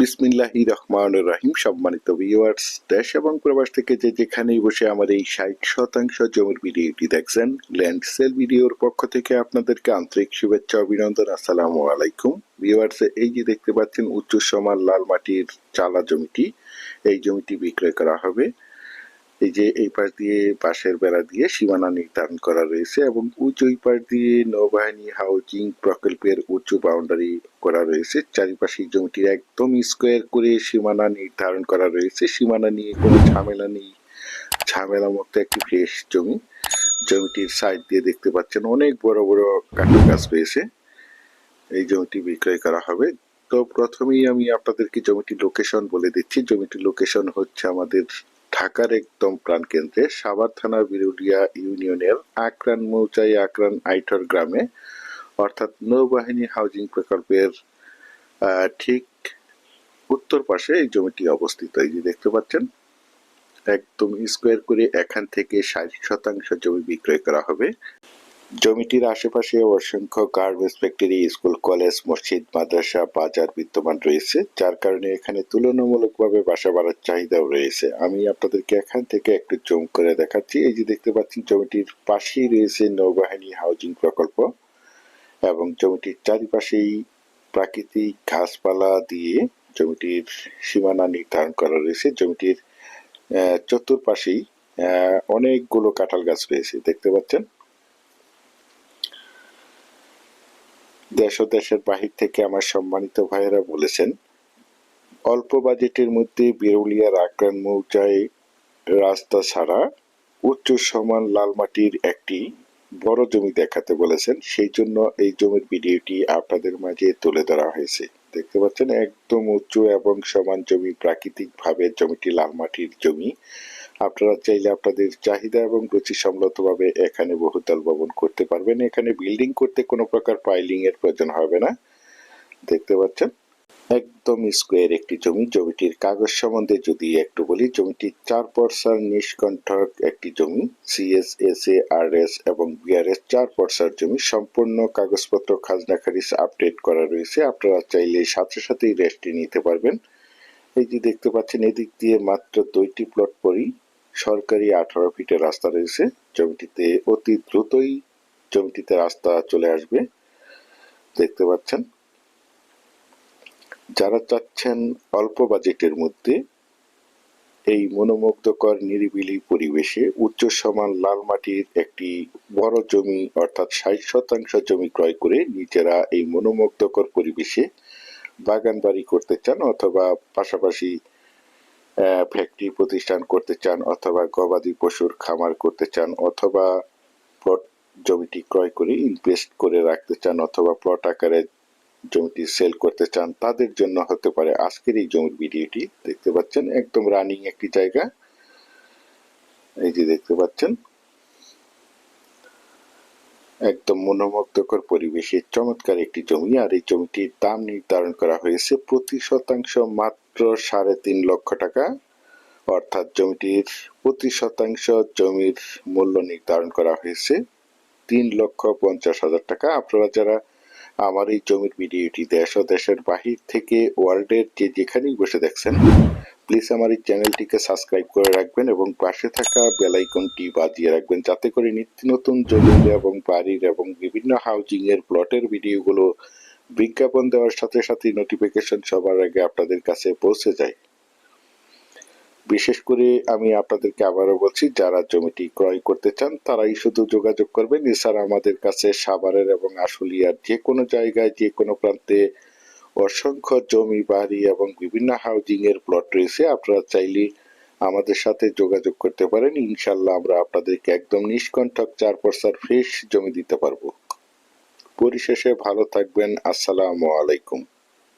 বিসমিল্লাহি রহমান রাহিম। সম্মানিত ভিউয়ার্স দেশ এবং প্রবাস থেকে যে যেখানেই বসে আমার এই ষাট শতাংশ জমির ভিডিওটি দেখছেন ল্যান্ড সেল ভিডিওর পক্ষ থেকে আপনাদেরকে আন্তরিক শুভেচ্ছা অভিনন্দন। আসসালামু আলাইকুম। ভিউয়ার্স এই যে দেখতে পাচ্ছেন উচ্চ সমান লাল মাটির চালা জমিটি, এই জমিটি বিক্রয় করা হবে। এই যে এই পাশ দিয়ে পাশের বেড়া দিয়ে সীমানা নির্ধারণ করা রয়েছে এবং উঁচু এই পাশ দিয়ে নৌবাহিনী হাউজিং প্রকল্পের উঁচু বাউন্ডারি করা রয়েছে। চারিপাশে জমিটির একদম স্কোয়ার করে সীমানা নির্ধারণ করা রয়েছে। সীমানা নিয়ে কোনো ঝামেলা নেই। ঝামেলা মুক্ত একটি ফ্রেশ জমি। জমিটির সাইড দিয়ে দেখতে পাচ্ছেন অনেক বড় বড় কাঠু গাছ রয়েছে। এই জমিটি বিক্রয় করা হবে। তো প্রথমেই আমি আপনাদেরকে জমিটির লোকেশন বলে দিচ্ছি। জমিটির লোকেশন হচ্ছে আমাদের ঢাকার একদম প্রাণকেন্দ্রে সাভার থানা বিরুলিয়া ইউনিয়নের আকরান মৌচাই আকরান আইটর গ্রামে, অর্থাৎ নৌবাহিনী হাউজিং প্রকল্পের ঠিক উত্তর পাশে এই জমিটি অবস্থিত। এই যে দেখতে পাচ্ছেন, একদম স্কোয়ার করে এখান থেকে ষাট শতাংশ জমি বিক্রয় করা হবে। জমিটির আশেপাশে অসংখ্য গার্মেন্টস ফ্যাক্টরি স্কুল কলেজ মসজিদ, মাদ্রাসা, বাজার বিদ্যমান রয়েছে, যার কারণে এখানে তুলনামূলকভাবে বাসা বাড়ার চাহিদাও রয়েছে। আমি আপনাদেরকে এখান থেকে একটু জম করে দেখাচ্ছি। এই যে দেখতে পাচ্ছেন, জমিটির পাশেই রয়েছে নৌবাহিনী হাউজিং প্রকল্প এবং জমিটির চারিপাশেই প্রাকৃতিক ঘাসপালা দিয়ে জমিটির সীমানা নির্ধারণ করা রয়েছে। জমিটির চতুর্পাশেই অনেকগুলো কাঁঠাল গাছ রয়েছে। দেখতে পাচ্ছেন? দেশ ও দেশের বাহির থেকে আমার সম্মানিত ভাইয়েরা বলেছেন, অল্প বাজেটের মধ্যে বিরুলিয়ার আক্রান মৌজায় রাস্তা ছাড়া উচ্চ সমান লাল মাটির একটি বড় জমি দেখাতে বলেছেন। সেই জন্য এই জমির ভিডিওটি আপনাদের মাঝে তুলে ধরা হয়েছে। দেখতে পাচ্ছেন, একদম উঁচু এবং সমান জমি, প্রাকৃতিকভাবে জমিটি লাল মাটির জমি। আপনারা চাইলে আপনাদের চাহিদা এবং রুচি সম্মতভাবে এখানে বহুতল ভবন করতে পারবেন। এখানে বিল্ডিং করতে কোনো প্রকার পাইলিং এর প্রয়োজন হবে না। দেখতে পাচ্ছেন? একদম স্কোয়ার একটি জমি। জমিটির কাগজ সম্বন্ধে যদি একটু বলি, জমিটির চার পর্সার নিষ্কণ্ঠক একটি জমি। CS S A R S এবং বিআরএস চার পর্সার জমি। সম্পূর্ণ কাগজপত্র খাজনা খারিজ আপডেট করা রয়েছে। আপনারা চাইলে সাথে সাথেই রেস্টটি নিতে পারবেন। এই যে দেখতে পাচ্ছেন, এদিক দিয়ে মাত্র দুইটি প্লট পরই সরকারি আঠারো ফিটের রাস্তা রয়েছে। জমিটিতে অতি দ্রুতই জমিটিতে রাস্তা চলে আসবে। দেখতে পাচ্ছেন। যারা চাচ্ছেন অল্প বাজেটের মধ্যে এই মনোমুগ্ধকর, নিরিবিলি পরিবেশে উচ্চ সমান লাল মাটির একটি বড় জমি, অর্থাৎ ষাট শতাংশ জমি ক্রয় করে নিজেরা এই মনোমুগ্ধকর পরিবেশে বাগান বাড়ি করতে চান অথবা পাশাপাশি ফ্যাক্টরি প্রতিষ্ঠান করতে চান অথবা গবাদি পশুর খামার করতে চান অথবা প্লট জমিটি ক্রয় করে ইনভেস্ট করে রাখতে চান অথবা প্লট আকারে জমিটি সেল করতে চান, তাদের জন্য হতে পারে আজকের এই জমির ভিডিওটি। দেখতে পাচ্ছেন, একদম রানিং একটি জায়গা। এই যে দেখতে পাচ্ছেন একদম মনোমুগ্ধকর পরিবেশে চমৎকার একটি জমি, আর এই জমিটির দাম নির্ধারণ করা হয়েছে প্রতি শতাংশ মাত্র সাড়ে তিন লক্ষ টাকা। অর্থাৎ জমিটির প্রতি শতাংশ জমির মূল্য নির্ধারণ করা হয়েছে তিন লক্ষ পঞ্চাশ হাজার টাকা। আপনারা যারা আমার এই জমির ভিডিওটি দেশ ও দেশের বাহির থেকে ওয়ার্ল্ডের যে যেখানেই বসে দেখছেন প্লিজ আমার এই চ্যানেলটিকে সাবস্ক্রাইব করে রাখবেন এবং পাশে থাকা বেল আইকনটি বাজিয়ে রাখবেন যাতে করে নিত্য নতুন জমির এবং বাড়ির এবং বিভিন্ন হাউজিং এর প্লটের ভিডিওগুলো বিজ্ঞাপন দেওয়ার সাথে সাথে নোটিফিকেশন সবার আগে আপনাদের কাছে পৌঁছে যায়। বিশেষ করে আমি আপনাদেরকে আবারও বলছি, যারা জমিটি ক্রয় করতে চান, তারাই শুধু যোগাযোগ করবেন। এছাড়া আমাদের কাছে সাভারের এবং আশুলিয়ার যে কোনো জায়গায়, যে কোনো প্রান্তে অসংখ্য জমি, বাড়ি এবং বিভিন্ন হাউজিং এর প্লট রয়েছে। আপনারা চাইলে আমাদের সাথে যোগাযোগ করতে পারেন। ইনশাল্লাহ আমরা আপনাদেরকে একদম নিষ্কণ্ঠক চার পর্সার ফ্রেশ জমি দিতে পারব। পরিশেষে ভালো থাকবেন। আসসালামু আলাইকুম।